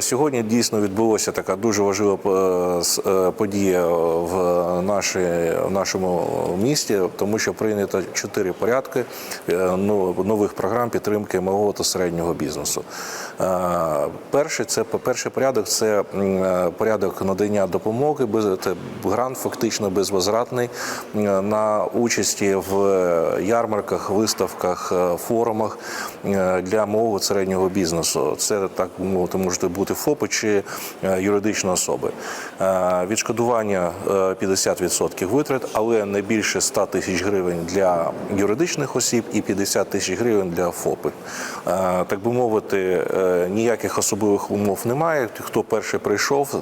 Сьогодні дійсно відбулася така дуже важлива е, е, подія в, нашій, в нашому місті, тому що прийнято чотири порядки е, ну, нових програм підтримки малого та середнього бізнесу. Перший це перший порядок це порядок надання допомоги, це грант фактично безвозвратний на участі в ярмарках, виставках, форумах для малого та середнього бізнесу. Це так мовити, можуть бути ФОПи чи е, юридичні особи. Е, Відшкодування е, 50% витрат, але не більше 100 тисяч гривень для юридичних осіб і 50 тисяч гривень для ФОПи. Е, Так би мовити, е, ніяких особливих умов немає. Хто перший прийшов, е,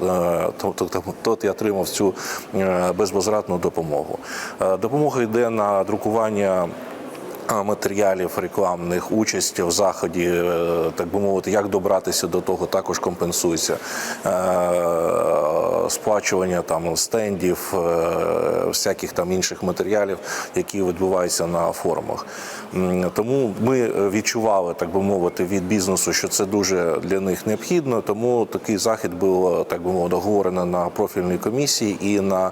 то- то- то- тот і отримав цю е, безвозвратну допомогу. Е, Допомога йде на друкування матеріалів рекламних участь в заході, е, так би мовити, як добратися до того, також компенсується Е, сплачування там стендів, е, всяких там інших матеріалів, які відбуваються на форумах. Тому ми відчували, так би мовити, від бізнесу, що це дуже для них необхідно. Тому такий захід був так би мовити, оговорено на профільній комісії, і на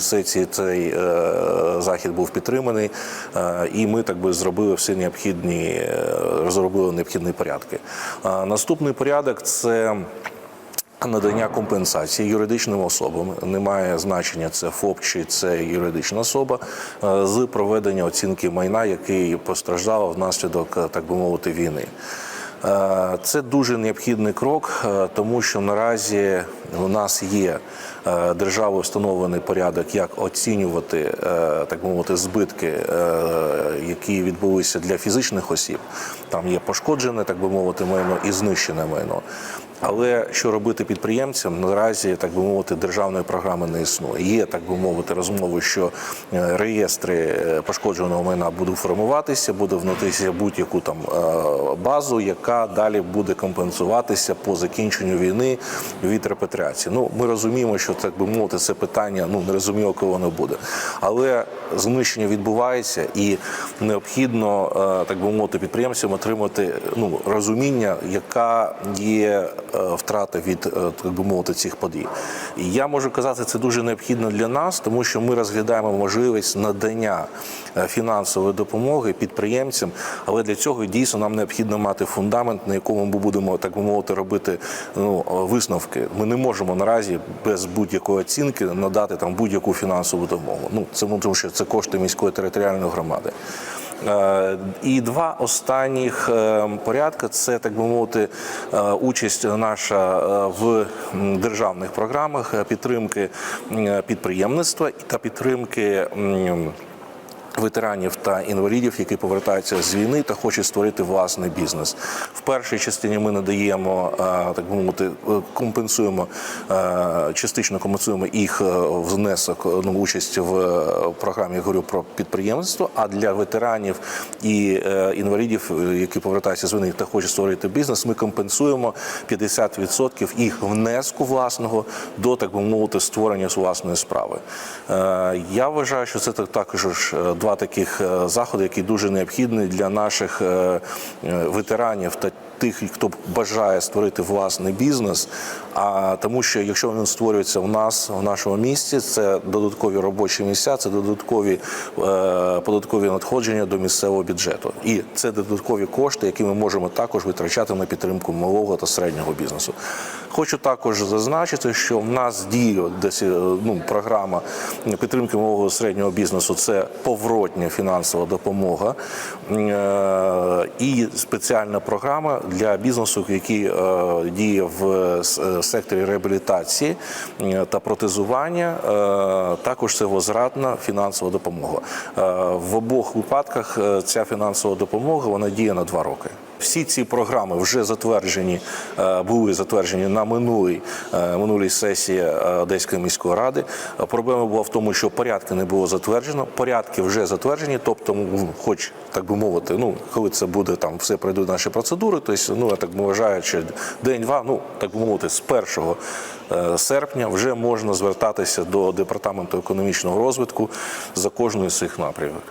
сесії цей е, захід був підтриманий. Е, І ми так би зробили всі необхідні, е, розробили необхідні порядки. Наступний порядок це. Надання компенсації юридичним особам немає значення, це ФОП чи це юридична особа е, з проведення оцінки майна, який постраждав внаслідок, е, так би мовити, війни. Це дуже необхідний крок, тому що наразі у нас є е, державою встановлений порядок, як оцінювати е, так мовити збитки, е, які відбулися для фізичних осіб. Там є пошкоджене, так би мовити, майно і знищене майно. Але що робити підприємцям наразі, так би мовити, державної програми не існує. Є так би мовити розмови, що е, реєстри е, пошкодженого майна будуть формуватися, буде вноситися будь-яку там е, базу, яка далі буде компенсуватися по закінченню війни від репатріації. Ну ми розуміємо, що так би мовити, це питання ну не розуміло, коли воно буде. Але знищення відбувається і необхідно, так би мовити, підприємцям отримати ну розуміння, яка є е, втрата від е, так би мовити цих подій. І я можу казати, це дуже необхідно для нас, тому що ми розглядаємо можливість надання е, фінансової допомоги підприємцям, але для цього дійсно нам необхідно мати фундамент, на якому ми будемо так би мовити робити ну, висновки. Ми не можемо наразі без будь-якої оцінки надати там будь-яку фінансову допомогу. Ну це тому що це кошти міської територіальної громади. Е, І два останніх е, порядка це так би мовити е, участь наша в державних програмах підтримки підприємництва та підтримки. Ветеранів та інвалідів, які повертаються з війни та хочуть створити власний бізнес. В першій частині ми надаємо е, так би мовити, е, компенсуємо е, частично компенсуємо їх внесок ну, участь в програмі. Я говорю про підприємництво. А для ветеранів і інвалідів, які повертаються з війни та хочуть створити бізнес, ми компенсуємо 50% їх внеску власного до так би мовити створення власної справи. Я вважаю, що це так- також е, два таких е, заходи, які дуже необхідні для наших е, е, ветеранів та тих, хто бажає створити власний бізнес. А тому, що якщо він створюється в нас, в нашому місті, це додаткові робочі місця, це додаткові податкові надходження до місцевого бюджету, і це додаткові кошти, які ми можемо також витрачати на підтримку малого та середнього бізнесу. Хочу також зазначити, що в нас діє десь е, ну, програма підтримки малого та середнього бізнесу. Це поворотня фінансова допомога е, і спеціальна програма для бізнесу, який е, діє в секторі реабілітації та протезування. Також це возвратна фінансова допомога. В обох випадках ця фінансова допомога вона діє на два роки. Всі ці програми вже затверджені, е, були затверджені на минулій, е, минулій сесії е, Одеської міської ради. Проблема була в тому, що порядки не було затверджено. Порядки вже затверджені, тобто, ну, хоч так би мовити, ну коли це буде там, все пройдуть наші процедури. Тобто, ну я так вважаю, що день-два, ну так би мовити, з 1 е, серпня вже можна звертатися до департаменту економічного розвитку за кожною з цих напрямок.